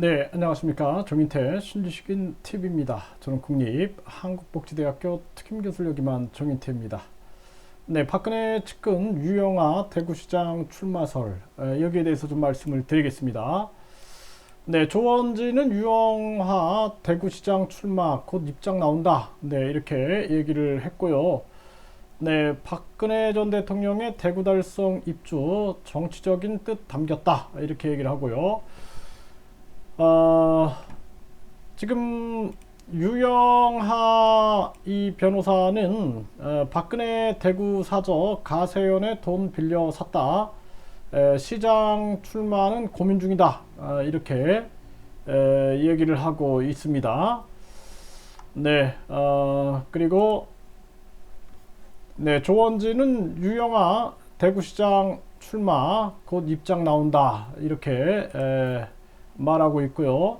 네, 안녕하십니까. 정인태 신지식인 TV입니다. 저는 국립 한국복지대학교 특임교수를 역임한 정인태입니다. 네, 박근혜 측근 유영아 대구시장 출마설 에, 여기에 대해서 좀 말씀을 드리겠습니다. 네, 조원진은 유영하 대구시장 출마 곧 입장 나온다. 네, 이렇게 얘기를 했고요. 네, 박근혜 전 대통령의 대구 달성 입주 정치적인 뜻 담겼다. 이렇게 얘기를 하고요. 어, 지금 유영하 이 변호사는 어, 박근혜 대구 사저 가세연의 돈 빌려 샀다. 에, 시장 출마는 고민 중이다. 아, 이렇게 에, 얘기를 하고 있습니다. 네, 어, 그리고 네, 조원진은 유영아 대구시장 출마 곧 입장 나온다. 이렇게 에, 말하고 있고요.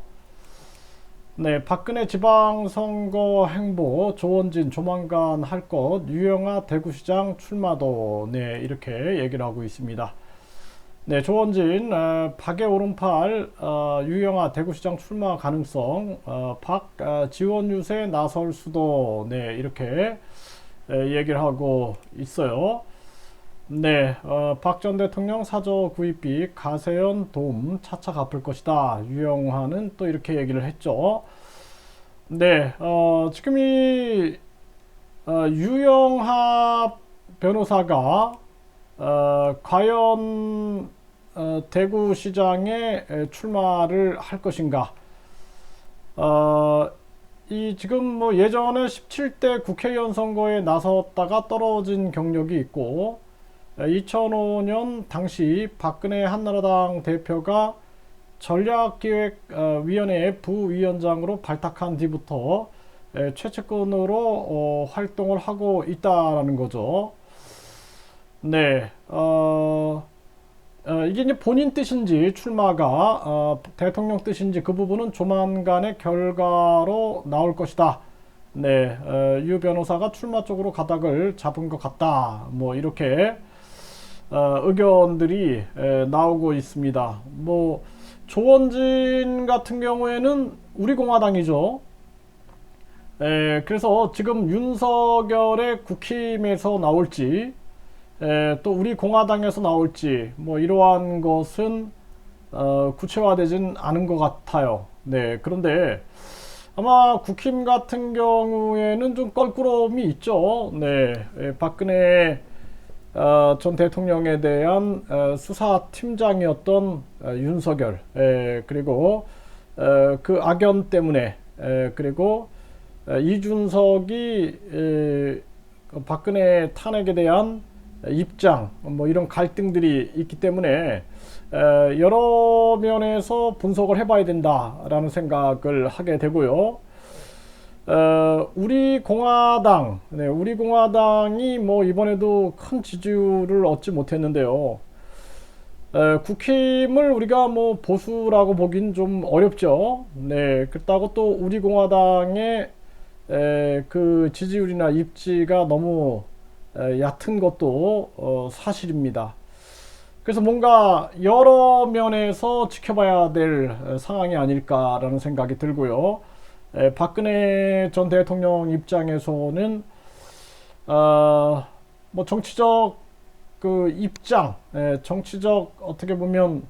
네, 박근혜 지방선거 행보 조원진 조만간 할 것 유영아 대구시장 출마도 네 이렇게 얘기를 하고 있습니다. 네, 조원진 어, 박의 오른팔 어, 유영아 대구시장 출마 가능성 어, 박 어, 지원 유세 나설 수도 네 이렇게 에, 얘기를 하고 있어요. 네, 어, 박 전 대통령 사저 구입비 가세연 도움 차차 갚을 것이다. 유영화는 또 이렇게 얘기를 했죠. 네, 어, 지금 이 어, 유영하 변호사가 어, 과연 어, 대구시장에 에, 출마를 할 것인가? 어, 이 지금 뭐 예전에 17대 국회의원 선거에 나섰다가 떨어진 경력이 있고 2005년 당시 박근혜 한나라당 대표가 전략기획위원회 부위원장으로 발탁한 뒤부터 에, 최측근으로 어, 활동을 하고 있다라는 거죠. 네, 어, 어, 이게 이제 본인 뜻인지 출마가 어, 대통령 뜻인지 그 부분은 조만간의 결과로 나올 것이다. 네, 어, 유 변호사가 출마 쪽으로 가닥을 잡은 것 같다. 뭐 이렇게 어, 의견들이 에, 나오고 있습니다. 뭐 조원진 같은 경우에는 우리 공화당이죠. 에, 그래서 지금 윤석열의 국힘에서 나올지 에, 또 우리 공화당에서 나올지 뭐 이러한 것은 어, 구체화되진 않은 것 같아요. 네, 그런데 아마 국힘 같은 경우에는 좀 껄끄러움이 있죠. 네, 에, 박근혜 어, 전 대통령에 대한 어, 수사팀장이었던 어, 윤석열 에, 그리고 어, 그 악연 때문에 에, 그리고 어, 이준석이 에, 그 박근혜 탄핵에 대한 입장 뭐 이런 갈등들이 있기 때문에 에, 여러 면에서 분석을 해봐야 된다라는 생각을 하게 되고요. 어, 우리 공화당, 네, 우리 공화당이 뭐 이번에도 큰 지지율을 얻지 못했는데요. 에, 국힘을 우리가 뭐 보수라고 보긴 좀 어렵죠. 네, 그렇다고 또 우리 공화당의 에, 그 지지율이나 입지가 너무 에, 얕은 것도 어, 사실입니다. 그래서 뭔가 여러 면에서 지켜봐야 될 에, 상황이 아닐까라는 생각이 들고요. 에, 박근혜 전 대통령 입장에서는 어, 뭐 정치적 그 입장, 에, 정치적 어떻게 보면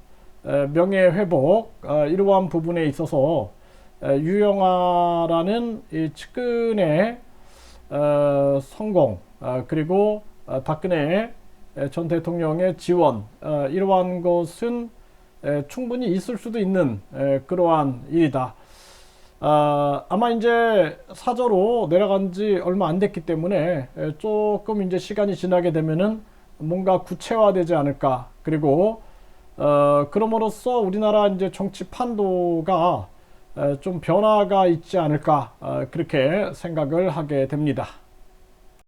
에, 명예 회복 아, 이러한 부분에 있어서 에, 유영아라는 이 측근의 어, 성공 아, 그리고 아, 박근혜 전 대통령의 지원 아, 이러한 것은 에, 충분히 있을 수도 있는 에, 그러한 일이다. 아, 아마 이제 사저로 내려간 지 얼마 안 됐기 때문에 에, 조금 이제 시간이 지나게 되면은 뭔가 구체화되지 않을까. 그리고 어, 그럼으로써 우리나라 이제 정치 판도가 에, 좀 변화가 있지 않을까. 어, 그렇게 생각을 하게 됩니다.